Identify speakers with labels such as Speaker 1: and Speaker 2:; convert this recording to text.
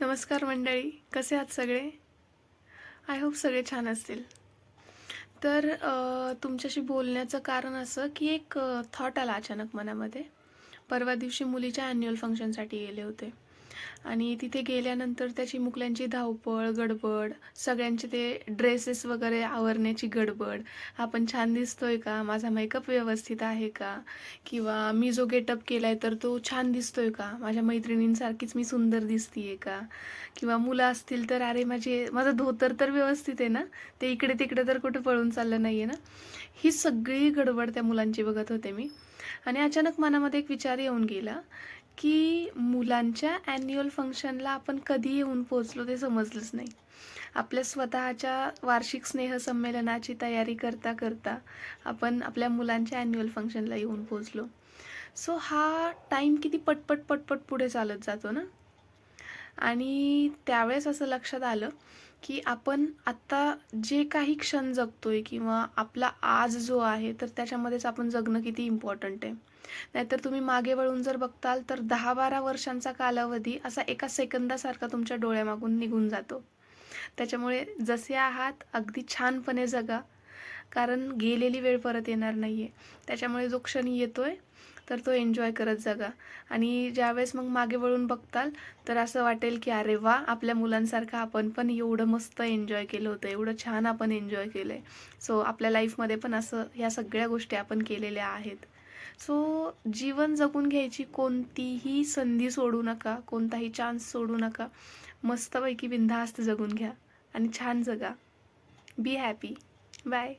Speaker 1: नमस्कार मंडळी कसे आहात सगळे? आय होप सगळे छान असतील. तर तुमच्याशी बोलण्याचं कारण असं की एक थॉट आला अचानक मनामध्ये. परवा दिवशी मुलीच्या ॲन्युअल फंक्शनसाठी गेले होते. आणि तिथे गेल्यानंतर त्याची मुकल्यांची धावपळ गडबड सगळ्यांचे ते ड्रेसेस वगैरे आवरण्याची गडबड. आपण छान दिसतोय का? माझा मेकअप व्यवस्थित आहे का? किंवा मी जो गेटअप केला आहे तर तो छान दिसतोय का? माझ्या मैत्रिणींसारखीच मी सुंदर दिसतीये का? किंवा मुलं असतील तर अरे माझे माझं धोतर तर व्यवस्थित आहे ना? ते इकडे तिकडे तर कुठे पळून चाललं नाही आहे ना? ही सगळी गडबड त्या मुलांची बघत होते मी. आणि अचानक मनामध्ये एक विचार येऊन गेला की मुलांच्या ॲन्युअल फंक्शनला आपण कधी येऊन पोचलो ते समजलंच नाही. आपल्या स्वतःच्या वार्षिक स्नेहसंमेलनाची तयारी करता करता आपण आपल्या मुलांच्या ॲन्युअल फंक्शनला येऊन पोचलो सो हा टाईम किती पटपट पटपट पुढे चालत जातो ना? आणि त्यावेळेस असं लक्षात आलं की आपण आत्ता जे काही क्षण जगतोय किंवा आपला आज जो आहे तर त्याच्यामध्येच आपण जगणं किती इम्पॉर्टंट आहे. नाहीतर तुम्ही मागे वळून जर बघताल तर दहा बारा वर्षांचा कालावधी असा एका सेकंदासारखा तुमच्या डोळ्यामागून निघून जातो. त्याच्यामुळे जसे आहात अगदी छानपणे जगा. कारण गेलेली वेळ परत येणार नाही आहे त्याच्यामुळे जो क्षण आहे तर तो एन्जॉय करत जगा. आणि ज्यावेळेस मग मागे वळून बघताल तर असं वाटेल की अरे वा आपल्या मुलांसारखं आपण पण एवढं मस्त एन्जॉय केलं होतं एवढं छान आपण एन्जॉय केलं आहे सो आपल्या लाईफमध्ये पण असं ह्या सगळ्या गोष्टी आपण केलेल्या आहेत. सो जीवन जगून घ्यायची कोणतीही संधी सोडू नका कोणताही चान्स सोडू नका. मस्तपैकी बिनधास्त जगून घ्या आणि छान जगा. Be happy bye